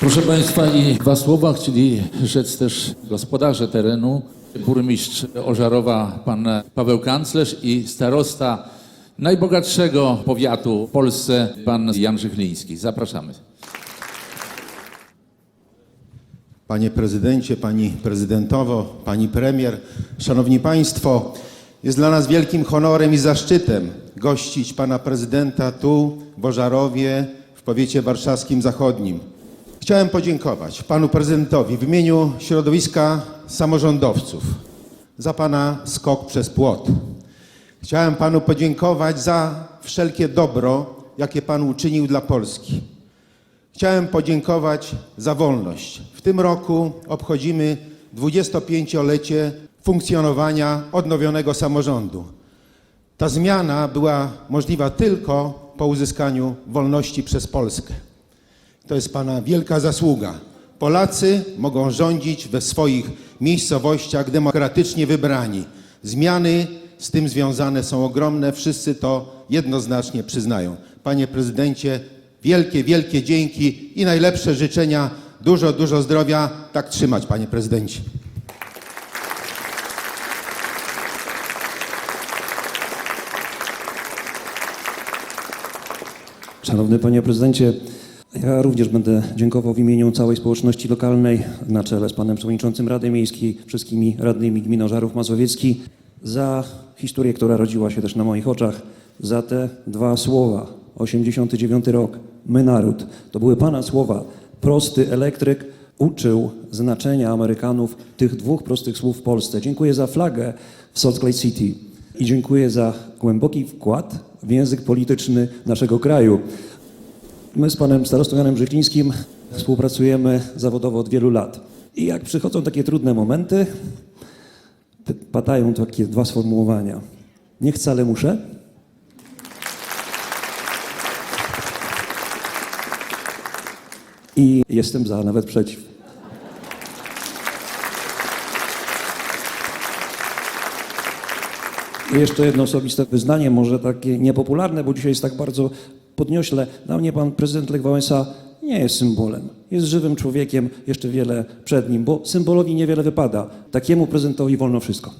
Proszę Państwa, i dwa słowa chcieli rzec też gospodarze terenu, burmistrz Ożarowa, pan Paweł Kanclerz i starosta najbogatszego powiatu w Polsce, pan Jan Żychliński. Zapraszamy. Panie prezydencie, pani prezydentowo, pani premier, szanowni państwo, jest dla nas wielkim honorem i zaszczytem gościć pana prezydenta tu, w Ożarowie, w powiecie warszawskim zachodnim. Chciałem podziękować panu prezydentowi w imieniu środowiska samorządowców za pana skok przez płot. Chciałem panu podziękować za wszelkie dobro, jakie pan uczynił dla Polski. Chciałem podziękować za wolność. W tym roku obchodzimy 25-lecie funkcjonowania odnowionego samorządu. Ta zmiana była możliwa tylko po uzyskaniu wolności przez Polskę. To jest Pana wielka zasługa. Polacy mogą rządzić we swoich miejscowościach demokratycznie wybrani. Zmiany z tym związane są ogromne, wszyscy to jednoznacznie przyznają. Panie prezydencie, wielkie, wielkie dzięki i najlepsze życzenia. Dużo, dużo zdrowia. Tak trzymać, panie prezydencie. Szanowny Panie Prezydencie, ja również będę dziękował w imieniu całej społeczności lokalnej, na czele z Panem Przewodniczącym Rady Miejskiej, wszystkimi radnymi gminy Ożarów Mazowiecki, za historię, która rodziła się też na moich oczach, za te dwa słowa. 89 rok, my naród. To były Pana słowa. Prosty elektryk uczył znaczenia Amerykanów tych dwóch prostych słów w Polsce. Dziękuję za flagę w Salt Lake City i dziękuję za głęboki wkład w język polityczny naszego kraju. My z panem starostą Janem współpracujemy zawodowo od wielu lat. I jak przychodzą takie trudne momenty, padają takie dwa sformułowania. Nie chcę, ale muszę. I jestem za, nawet przeciw. I jeszcze jedno osobiste wyznanie, może takie niepopularne, bo dzisiaj jest tak bardzo podniośle. Dla mnie pan prezydent Lech Wałęsa nie jest symbolem. Jest żywym człowiekiem, jeszcze wiele przed nim, bo symbolowi niewiele wypada. Takiemu prezydentowi wolno wszystko.